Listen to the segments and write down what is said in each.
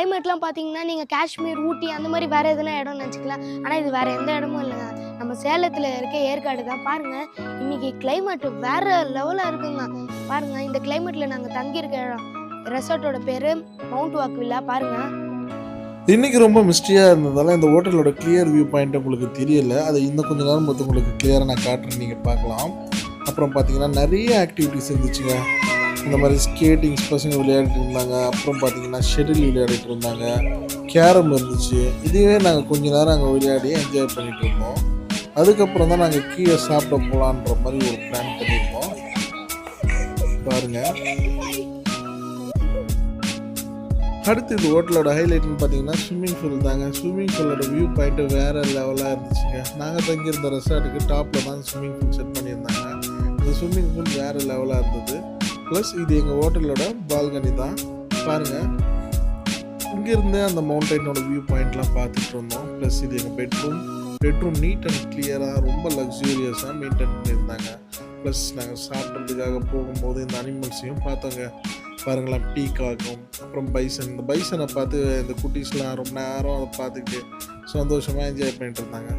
கிளைமேட்லாம் பார்த்தீங்கன்னா நீங்கள் காஷ்மீர் ஊட்டி அந்த மாதிரி வேறு எதுனா இடம் நினச்சிக்கலாம். ஆனால் இது வேறு எந்த இடமும் இல்லைங்க. நம்ம சேலத்தில் இருக்க ஏற்காடு தான். பாருங்கள் இன்றைக்கி கிளைமேட் வேறு லெவலாக இருக்குங்க. பாருங்கள் இந்த கிளைமேட்டில் நாங்கள் தங்கியிருக்க இடம். ரெசார்ட்டோட பேர் மவுண்ட் வாக் வில்லா பாருங்கள் இன்னைக்கு ரொம்ப மிஸ்டியாக இருந்ததால இந்த ஹோட்டலோட கிளியர் வியூ பாயிண்ட் உங்களுக்கு தெரியல. அதை இன்னும் கொஞ்சம் நேரம் பார்த்து உங்களுக்கு கிளியராக நான் காட்டுறேன். நீங்கள் பார்க்கலாம். அப்புறம் பார்த்தீங்கன்னா நிறைய ஆக்டிவிட்டிஸ் இருந்துச்சுங்க. இந்த மாதிரி ஸ்கேட்டிங்ஸ் பசங்க விளையாடிட்டு இருந்தாங்க. அப்புறம் பார்த்தீங்கன்னா ஷெட்டில் விளையாடிட்டு இருந்தாங்க. கேரம் இருந்துச்சு. இதுவே நாங்கள் கொஞ்ச நேரம் அங்கே விளையாடி என்ஜாய் பண்ணிட்டு இருந்தோம். அதுக்கப்புறம் தான் நாங்கள் கீழே சாப்பிட போகலான்ற மாதிரி ஒரு பிளான் பண்ணியிருந்தோம் பாருங்கள் அடுத்து இது ஹோட்டலோட ஹைலைட்னு பார்த்தீங்கன்னா ஸ்விம்மிங் பூல் தாங்க. ஸ்விம்மிங் பூலோட வியூ பாயிண்ட்டு வேறு லெவலாக இருந்துச்சுங்க. நாங்கள் தங்கியிருந்த ரெசார்ட்டுக்கு டாப்பில் தான் ஸ்விம்மிங் பூல் செட் பண்ணியிருந்தாங்க. இந்த ஸ்விம்மிங் பூல் வேறு லெவலாக இருந்தது. ப்ளஸ் இது எங்கள் ஹோட்டலோட பால்கனி தான். பாருங்கள் இங்கேருந்து அந்த மவுண்டனோட வியூ பாயிண்ட்லாம் பார்த்துட்டு இருந்தோம். ப்ளஸ் இது எங்கள் பெட்ரூம் பெட்ரூம் நீட் அண்ட் கிளியராக ரொம்ப லக்ஸூரியஸாக மெயின்டைன் பண்ணியிருந்தாங்க. ப்ளஸ் நாங்கள் சாப்பிட்றதுக்காக போகும்போது இந்த அனிமல்ஸையும் பார்த்தோங்க. பாருங்களேன் பீக்காக்கும் அப்புறம் பைசன் இந்த பைசனை பார்த்து இந்த குட்டீஸ்லாம் ரொம்ப நேரம் அதை பார்த்துக்கிட்டு சந்தோஷமாக என்ஜாய் பண்ணிட்டு இருந்தாங்க.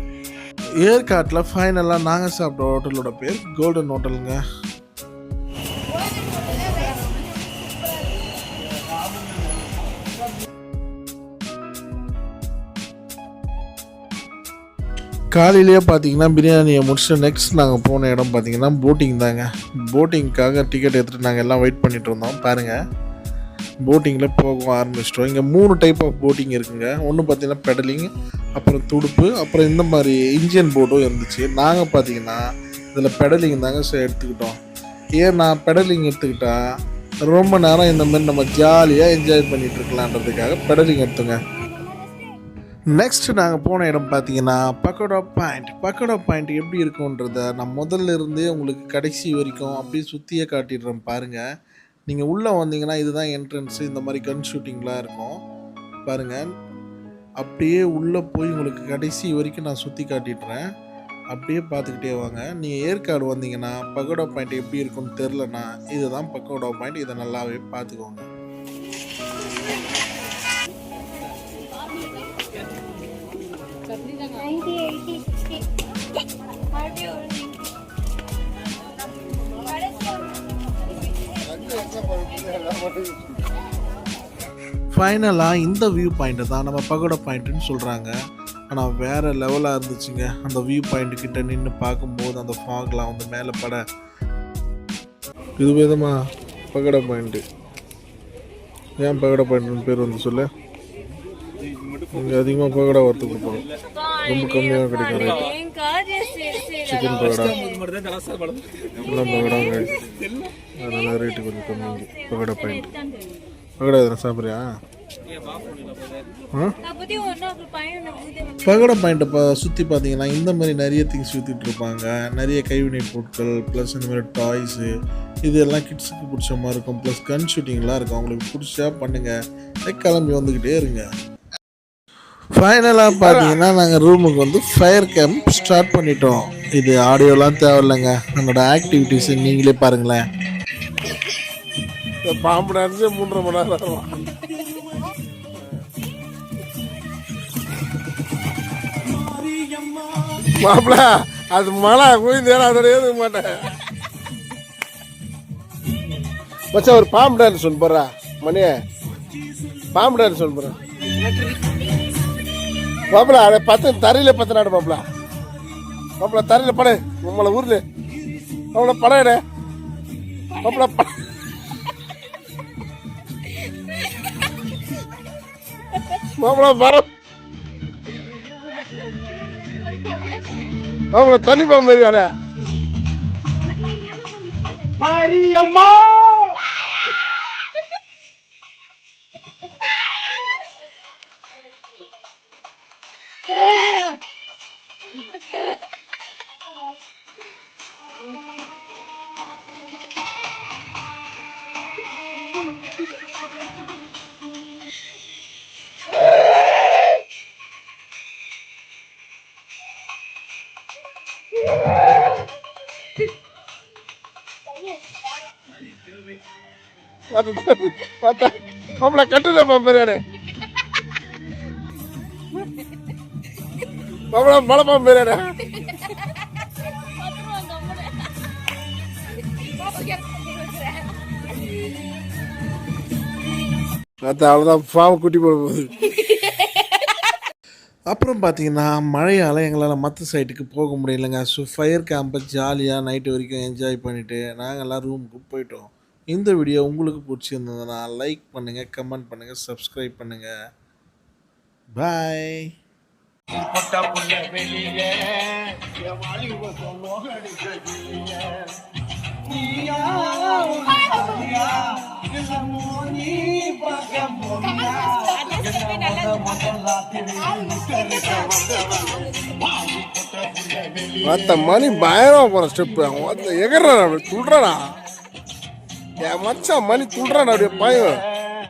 ஏற்காட்டில் ஃபைனலாக நாங்கள் சாப்பிட்ட ஹோட்டலோட பேர் கோல்டன் ஹோட்டலுங்க காலையிலேயே பார்த்தீங்கன்னா பிரியாணியை முடிச்சுட்டு நெக்ஸ்ட் நாங்கள் போன இடம் பார்த்தீங்கன்னா போட்டிங் தாங்க. போட்டிங்க்காக டிக்கெட் எடுத்துகிட்டு நாங்கள் எல்லாம் வெயிட் பண்ணிட்டு இருந்தோம். பாருங்கள் போட்டிங்கில் போக ஆரம்பிச்சிட்டோம். இங்கே மூணு டைப் ஆஃப் போட்டிங் இருக்குங்க. ஒன்று பார்த்தீங்கன்னா பெடலிங் அப்புறம் துடுப்பு அப்புறம் இந்த மாதிரி இன்ஜின் போட்டும் இருந்துச்சு. நாங்கள் பார்த்தீங்கன்னா இதில் பெடலிங் தாங்க சார் எடுத்துக்கிட்டோம். ஏன் நான் பெடலிங் எடுத்துக்கிட்டால் ரொம்ப நேரம் இந்த மாதிரி நம்ம ஜாலியாக என்ஜாய் பண்ணிகிட்டு இருக்கலான்றதுக்காக பெடலிங் எடுத்துங்க. நெக்ஸ்ட் நாங்கள் போன இடம் பார்த்தீங்கன்னா பக்கோடா பாயிண்ட் பக்கோடா பாயிண்ட் எப்படி இருக்குன்றத நான் முதல்ல இருந்தே உங்களுக்கு கடைசி வரைக்கும் அப்படியே சுற்றியே காட்டிடுறேன் பாருங்கள் நீங்கள் உள்ளே வந்தீங்கன்னா இதுதான் என்ட்ரன்ஸு இந்த மாதிரி கன் ஷூட்டிங்லாம் இருக்கும். பாருங்கள் அப்படியே உள்ளே போய் உங்களுக்கு கடைசி வரைக்கும் நான் சுற்றி காட்டிடுறேன். அப்படியே பார்த்துக்கிட்டே வாங்க. நீங்கள் ஏற்காடு வந்தீங்கன்னா பக்கோடா பாயிண்ட் எப்படி இருக்கும்னு தெரிலனா இதுதான் பக்கோடா பாயிண்ட் இதை நல்லாவே பார்த்துக்கோங்க. ஃபைனலாக இந்த வியூ பாயிண்ட்டு தான் நம்ம பகோடா பாயிண்ட்டுன்னு சொல்கிறாங்க ஆனால் வேறு லெவலாக இருந்துச்சுங்க. அந்த வியூ பாயிண்ட் கிட்ட நின்று பார்க்கும்போது அந்த ஃபாக்லாம் வந்து மேலே பட. இது விதமாக பகோடா பாயிண்ட்டு ஏன் பகோடா பாயிண்ட்னு பேர் வந்து சொல்லு? இங்கே அதிகமாக பகோடா வறுத்து கொடுப்பாங்க. ரொம்ப கம்மியாக கிடைக்கும் ரேட் சிக்கன் பகோடா எல்லாம் பகோடா அதனால் ரேட்டு கொஞ்சம் கம்மி பகோடா பாயிண்ட் பகோடா எதனா சாப்பிட்றியா? ஆ? பகோடா பாயிண்ட்டை சுற்றி பார்த்தீங்கன்னா இந்த மாதிரி நிறைய திங்ஸ் சுற்றிட்டு இருப்பாங்க. நிறைய கைவினை பொருட்கள் ப்ளஸ் இந்த மாதிரி டாய்ஸு இது எல்லாம் கிட்ஸுக்கு பிடிச்ச மாதிரி இருக்கும். ப்ளஸ் கன் ஷூட்டிங்லாம் இருக்கும். அவங்களுக்கு பிடிச்சா பண்ணுங்கள் கிளம்பி வந்துக்கிட்டே இருங்க. ஃபைனலாக பார்த்தீங்கன்னா நாங்கள் ரூமுக்கு வந்து ஃபயர் கேம்ப் ஸ்டார்ட் பண்ணிட்டோம். இது ஆடியோலாம் தேவையில்லைங்க. நம்மளோட ஆக்டிவிட்டீஸ் நீங்களே பாருங்களேன். பாம்பு டான்ஸே மூன்றரை மணி நேரம் ஆகும். மாப்பிள அது மழை குயிந்தேன் அதோட ஏதுக்க மாட்டேன். மச்சான் ஒரு பாம்பு டான்ஸ் சொல்லு போறா மணி பாம்பு டான்ஸ் சொல்லு போறேன் மாப்பிள அதை பத்து தரையில பத்து நாடு மாப்பிள. மாப்பிள தரையில படு. உங்களை ஊர்ல. மாப்பிள படம் எடு. மாப்பிள ப மரம் மாப்பிள தண்ணி பாம்பு மாதிரி பார்த்தா மாப்பிள்ள கட்டுதான் பாம்பரியானே மாப்பிள்ள மலை பாம்பரியானே பார்த்தா அவ்வளோதான் பாம்பு குட்டி போட போகுது அப்புறம் பார்த்தீங்கன்னா மழையால் எங்களால் மற்ற சைட்டுக்கு போக முடியலைங்க. ஸோ ஃபயர் கேம்பை ஜாலியாக நைட்டு வரைக்கும் என்ஜாய் பண்ணிவிட்டு நாங்கள்லாம் ரூமுக்கு போயிட்டோம். இந்த வீடியோ உங்களுக்கு பிடிச்சிருந்ததுன்னா லைக் பண்ணுங்கள் கமெண்ட் பண்ணுங்கள் சப்ஸ்கிரைப் பண்ணுங்கள் பாய் நீயா மற்ற மணி பயங்கரமாக போற ஸ்டெப் அவன் மற்ற எகறான் அப்படி துள்றானா? என் மச்சான் மணி துள்றான் அப்படியே பயம்